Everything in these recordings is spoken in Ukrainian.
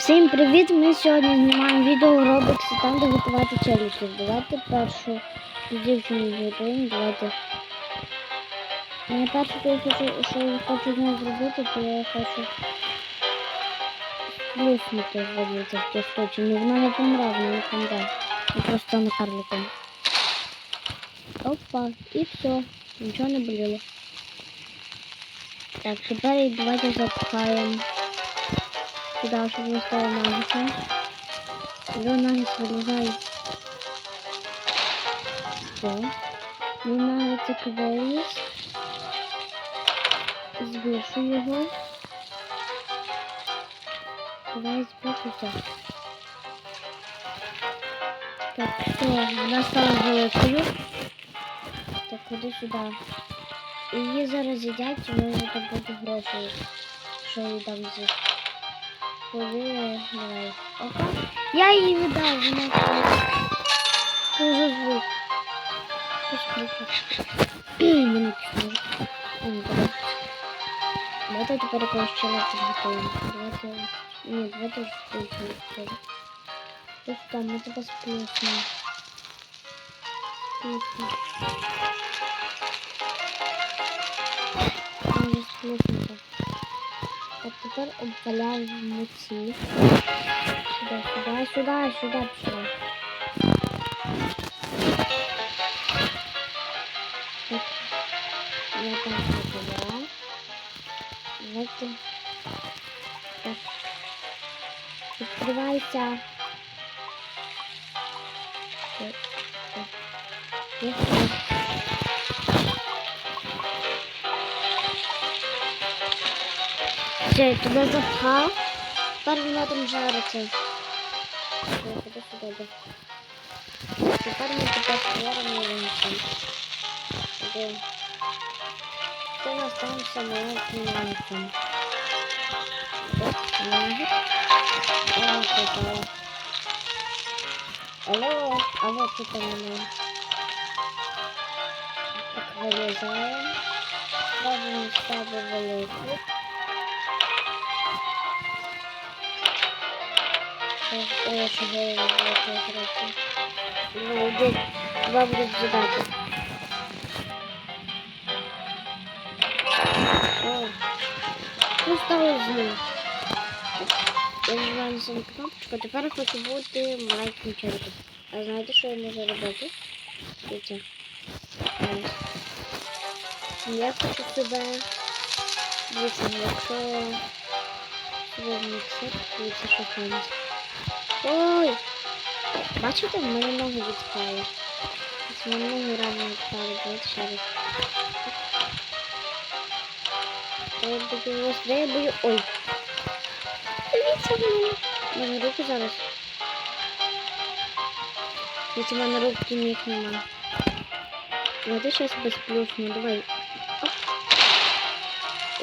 Всім привіт! Ми сьогодні знімаємо відео у Робоксі там, готувати челіків. Давайте першу дівчину готуємо. Давайте. Найперше, що я хочу, що я хочу зробити, то я хочу плюснути зробити в тій штуці. Ну вона не помре, вона не помре. Я просто стану карликом. Опа, і все. Нічого не боліло. Так, тепер давайте запхаємо. Сюда, чтобы не стало нагиса. До нагис вылезай. Все. Не нагиці квейс. Збільшу його. Давай збільшуся. Так, все, вона стала великою. Так, ходи сюди. І її зараз їдять, і ми вже там буде гроші. Що їй дам з'їсти. Ходи, давай. Опа. Я її віддав, вона дуже звук. Мені пішли. Ну, давай. Давайте тепер якогось чела підготуємо. Давайте... Ні, давайте вже включимо. Ось там, ми тебе сплюснемо. Сплюснемо. Може сплюснемо. Так, тепер обваляємо ці. Сюди, сюди, сюди, сюди пішла. Так, я там забираю. Давайте. Так. Відкривайся. Все, туди запхав. Тепер воно там жариться. Ходи сюди. йди. Тепер ми тебе створимо винцем. Іди. Це нас там самого клієнтом. Ноги. Алло, а вот тут мене. Так вилізаємо. Робимо з себе велику. Ще голову. Ну, йди, два будуть задати. Ну стало з ним. Я нажимаю на саму кнопочку, тепер я хочу бути маленьким черепом. А знаєте, що я можу робити? Дивіться. Я хочу себе... Дивіться, якщо... Дивіться, що там. Ой! Бачите, в мене ноги відпали. Ось в мене ноги рано відпали, давайте ще раз. Я буду гостре, я бою. Ой! Дивіться в мене. У мене руки зараз. Дивіться, в мене руки ніг нема. Давайте зараз без плюсну, давай. Оп.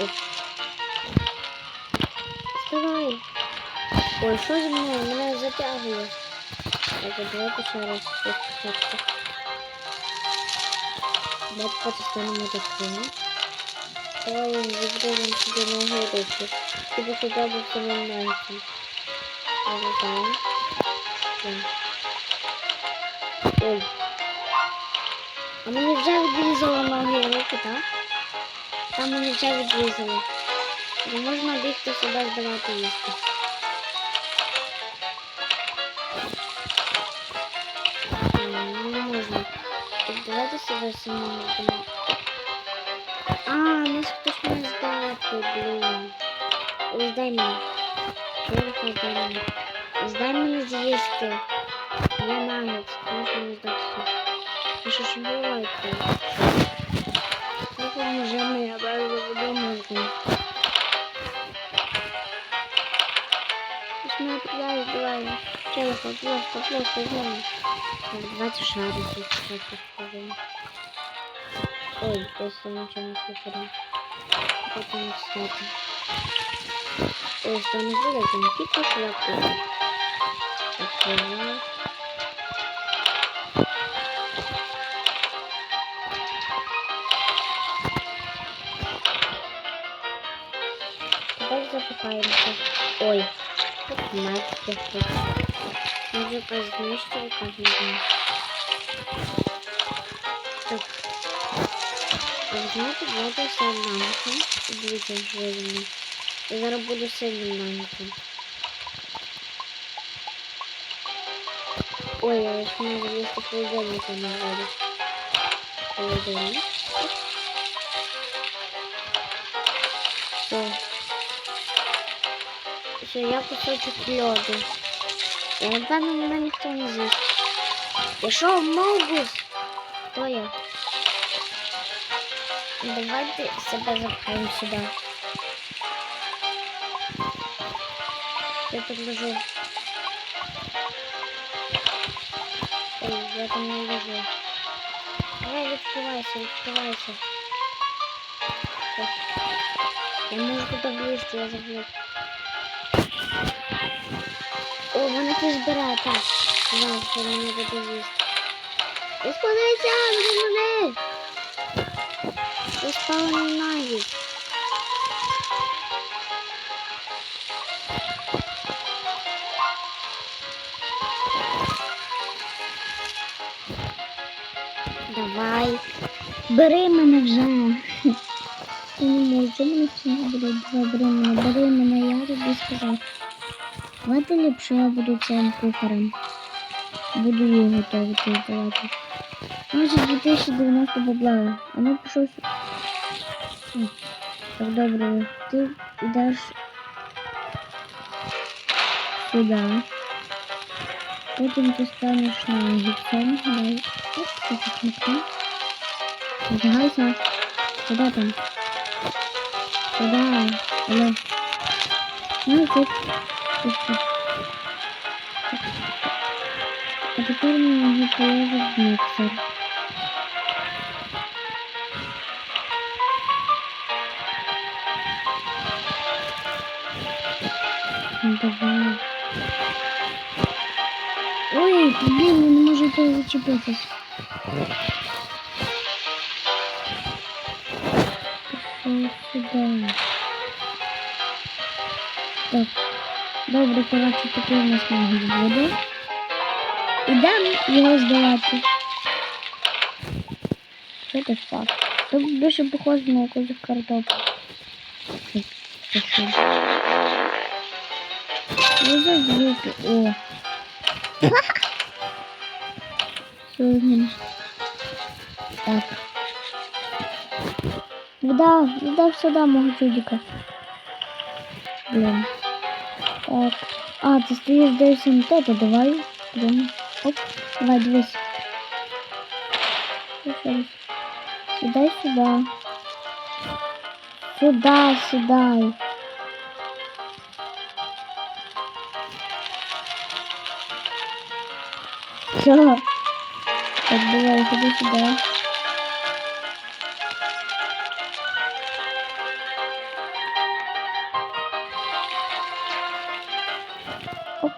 Оп. Ой, що зі мною? Мене затягує. Так, давайте ще раз спочатку. Давайте потистанемо таким. Давай відрізаємо собі ноги і руки. Щоб хоча б самим навіть. Вирізаємо. Ой. А мені вже відрізало ноги руки, так? Там мені вже. Не можна бігти сюди здавати їсти. Себе самому вдома. А, нас хтось не здати, блін. Здай мені. Чого здай мені? Здай мені з'їсти. Я нагеть, можна не здатися. Ну що ж буває? Ну, поможи мені, я бачу, додому. Пусть давай, давай. Челка, просто, просто, давай. Так, давайте шарики сейчас покажем. Ой, просто ничего не кстати. Ой, что не будет, не типа шляпу. Так, Давай запихаемся. Ой. Матки тут. Може познищив кожного. Так. А ви знаєте, давайте сильним нагиком. Дивіться, що я зроблю. Я зараз буду сильним нагиком. Ой, я ж можу їсти холодильника не вводить. Холодильник. Все. Все, я кусочок льоду. Я напевно мене ніхто не з'їсть. Я що, Могус? Хто я? Давайте себе запхаємо сюди. Я тут лежу. Ой, я там не лежу. Давай, відкривайся, відкривайся. Все. Я можу туди влізти, я забув. О, вона хтось збирає, так. Знаю, що мені буде з'їсти. Розкладайся, до мене! Розпалений нагідь. Давай. Бери мене вже. Я не можу, чому мене не? Давай, бери бери мене, я тобі сказав. Давайте ліпше я буду цим кухарем. Буду її готувати. Може 2090 бабла. А ну пішов сюди. О, Так, добре. Ти йдеш сюди. Потім ти станеш на гіпсом. Дай. Оп, ти тут кнопка. Одягайся. Куда там? Куда? Алло. Ну, тут. Тут. тут. А тепер мені його положив в міксер. Блін, я не можу зачепитись. Так. Добре, коротше, тепер у нас магазин буде. Ідемо його здавати. Що це так? Це похоже на якусь картоплю. Ну, звуки. О. Сьогодні. Так. Вода, вода сюди, мого чудика. Блін. Так. А, ти стоїш десь на то, то давай. Прямо. Оп, давай, дивись. Ще раз. Сідай сюди. Сюди, сідай. Все. Так, давай, ходи сюда. Оп.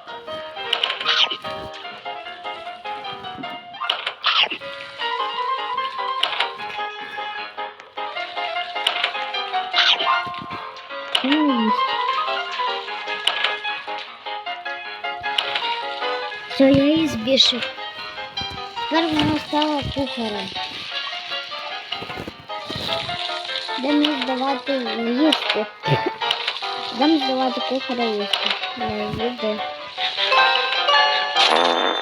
Ну, есть. Все, я її збільшив. Тепер вона стала кухарем. Дам здавати їсти. Дам здавати кухаря їсти. Їди.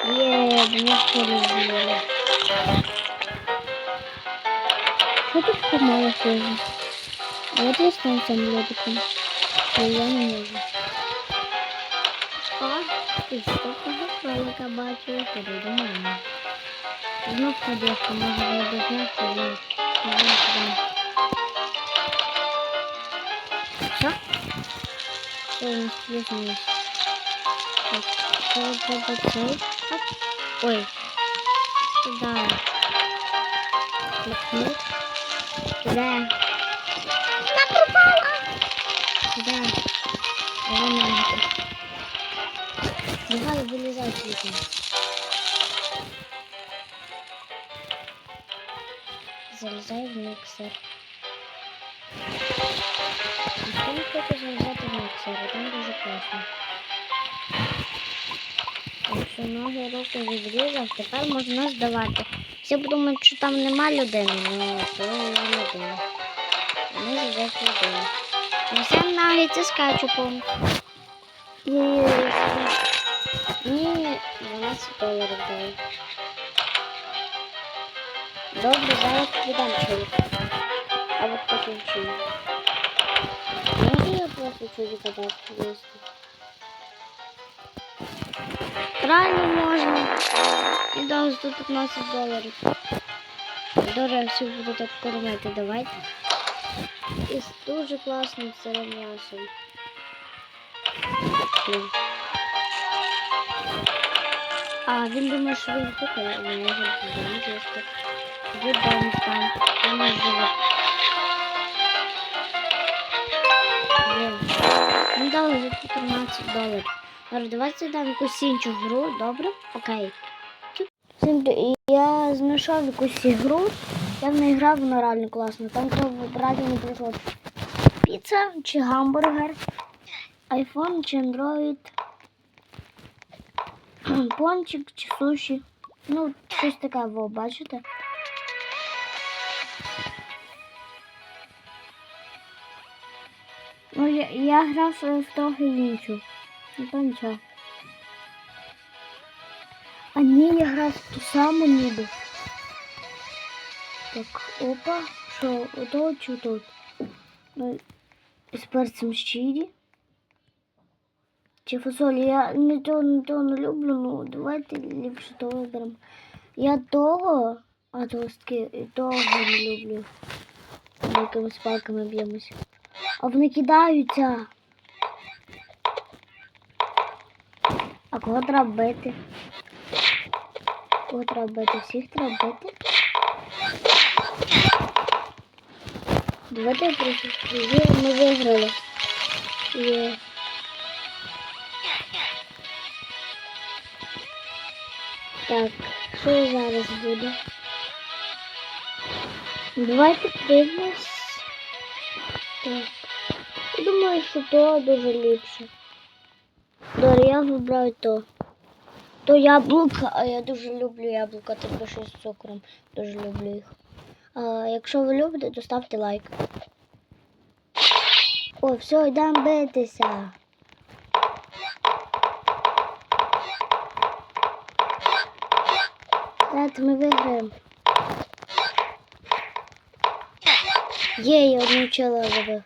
Є, ми перезіли. Що тут помало хуже? Давайте я стану цим лодиком. Я не можу. О, ти що того кролика бачу, ходи Знов ходівка, може не знати, але не. Що? Що у нас плюс-мінус? Так, що треба цей? Ой. Сюда. Кликни. Сюда. Она пропала! Сюда. Давай вылезай цветом. Залезай в миксер. Ніхто не хоче залізати в миксер, а там дуже класно. Все, ноги, руки відрізав, тепер можна здавати. Всі подумають, що там нема людини, ну то не людина. Вони сидять людини. Ну все кетчупом. І ні, 12 доларів дали. Добре, зараз віддам чоловік. Або покінчу. Можу я просто чоловіка дати їсти? Реально можна. І дав 115 доларів. Добре, всі буду так кормити, давайте. І з дуже класним сирим м'ясом. А, він думає, що він кухає, а не може їсти. Віддам там, там живе. Блін. Ну дали за 14 доларів. Зараз давайте дам якусь іншу гру, добре? Окей. Я знайшов якусь ігру, я в неї грав, вона реально класно. Там треба вибирати, наприклад, піца чи гамбургер, айфон чи андроїд, пончик чи суші. Ну, щось таке, ви бачите? Ну, я, грав е, в трохи іншу. Ну, то нічого. А ні, я грав ту саму ніби. Так, опа, що, ото чи тут? Ну, з перцем щирі. Чи фасолі? Я не то, не то не люблю, ну давайте ліпше того виберемо. Я того, а тостки, і того не люблю. Ми якимись палками б'ємося. А вони кидаються. А кого треба бити? Кого треба бити? Всіх треба бити? Давайте просто ми виграли. Є. Так, що зараз буде? Давайте подивимось. Так. Думаю, що то дуже ліпше. Добре, я вибираю то. То яблука, а я дуже люблю яблука, тим більше з цукром. Дуже люблю їх. А, якщо ви любите, то ставте лайк. О, все, йдемо битися. Давайте ми виграємо. Є, я одну чела забив.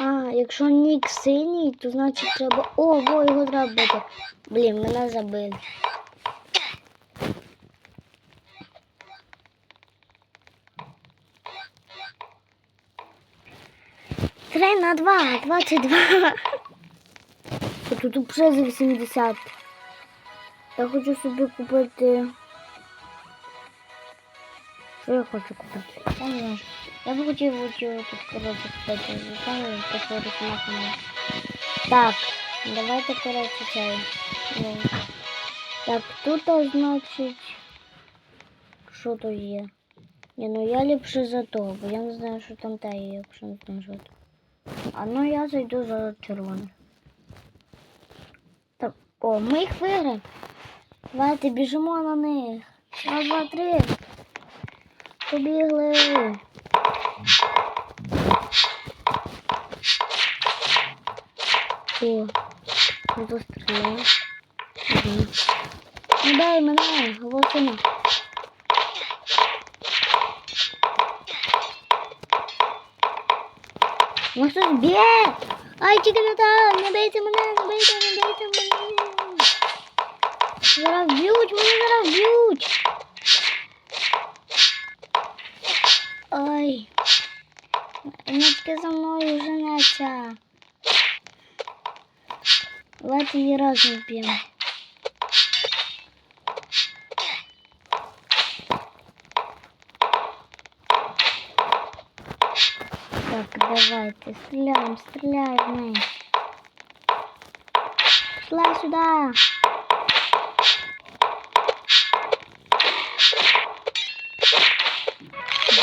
А, якщо нік синій, то значить треба. О, во, його треба бити. Блін, мене забили. Три на два, двадцять два. Тут вже за 80. Я хочу собі купити. Що я хочу купити? Я не знаю. Я б хотів оцю тут коротше купити. Знаю, посмотрю на Так, давайте коротше цей. Ну. Так, тут а, значить. Що то є? Ні, ну я ліпше за то, бо я не знаю, що там те є, якщо не знаю, що. А ну я зайду за червоне. Так, о, ми їх виграємо. Давайте біжимо на них. Раз, два, три. Побігли. О, не постріляв. Угу. Не дай мене, голосина. Ну хтось б'є! Ай, тільки не так! Не бийте мене, не бийте, не бийте мене! Зараз б'ють, мене зараз б'ють! Ой. Нічки за мною женеться. Давайте її разом вб'ємо. Так, давайте, стреляем, стреляем в неї. Шла сюда.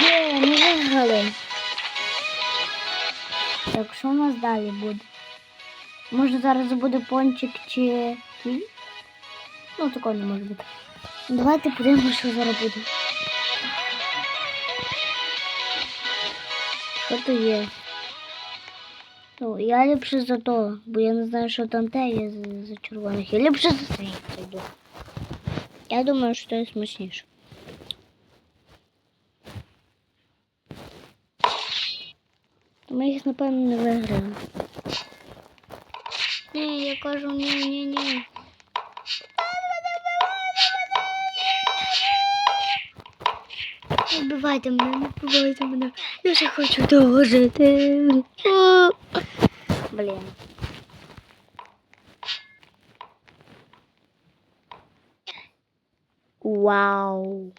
Є, ми виграли. Так, що у нас далі буде? Може зараз буде пончик чи кінь? Ну, такого не може бути. Давайте подивимося, що зараз буде. Що то є? Ну, я ліпше за то, бо я не знаю, що там те є за червоних. Я ліпше за це йду. Я думаю, що це смачніше. Ми їх, напевно, не виграємо. Ні, я кажу, ні, ні, ні. Не вбивайте мене, не вбивайте мене. Я ще хочу довго жити. Блін. Вау.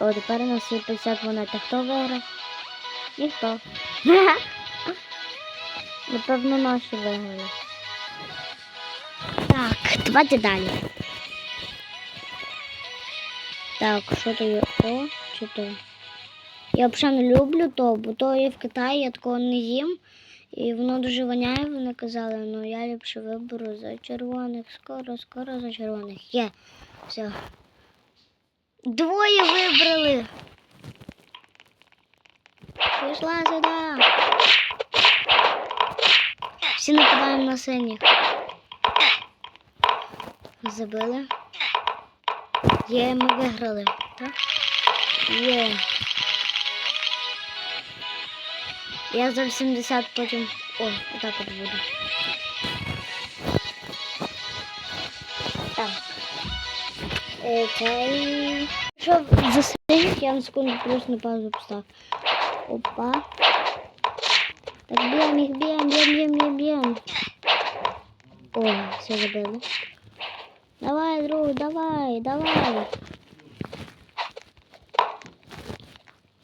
О, тепер у нас є 50 монет. А хто виграв? Ніхто. Напевно, наші виграли. Так, давайте далі. Так, що то є? О, чи то? Я взагалі не люблю то, бо то є в Китаї, я такого не їм. І воно дуже воняє, вони казали, ну я ліпше виберу за червоних. Скоро, скоро за червоних. Є. Все. Двоє вибрали. Пішла сюди. Всі нападаємо на синіх. Забили. Є, ми виграли. Так? Є. Я за 80 потім. О, отак от буду. Так. Цей. Що за синіх, я на секунду просто на паузу постав. Опа. Так, б'єм їх, б'єм, б'єм, б'єм, б'єм, б'єм. О, все забили. Давай, друг, давай, давай.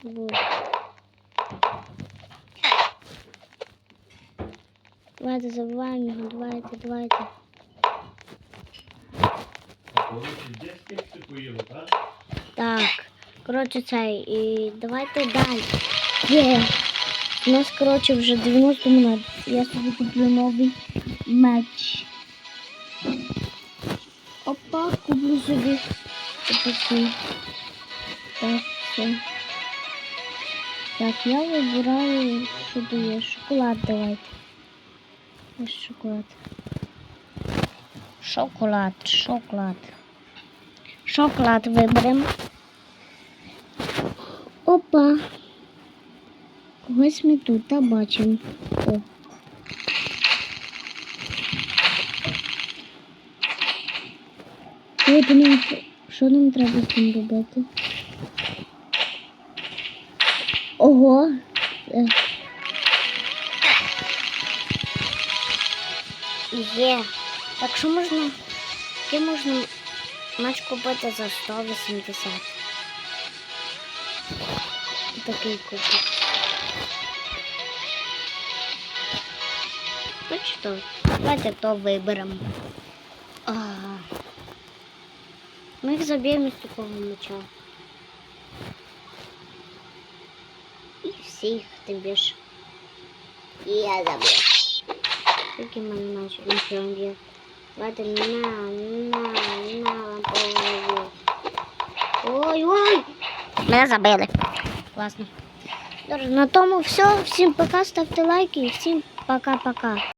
Вот. Давайте забиваємо його, давайте, давайте. Так, коротше цей, і давайте далі. Є. У нас, коротше, вже 90 минут. Я собі куплю новий меч. Опа, куплю собі. Отакий. Так, все. Так, я вибираю, що то є. Шоколад давайте. Ось шоколад. Шоколад, шоколад. Шоколад виберемо. Опа. Когось ми тут та бачимо. О. Що то нам, що нам треба з ним робити? Ого. Е. Є. Так що можна, яке можна матч купити за 180? Такий купити. Точно. Давайте то виберемо. А. Ми їх заб'ємо з такого меча. І всіх тим більше. І я заб'ю. Скільки в мене наче нічого не б'є. Давайте на, на, на, голову. Ой, ой! Мене забили. Класно. Добре, на тому все. Всім пока, ставте лайки і всім пока-пока.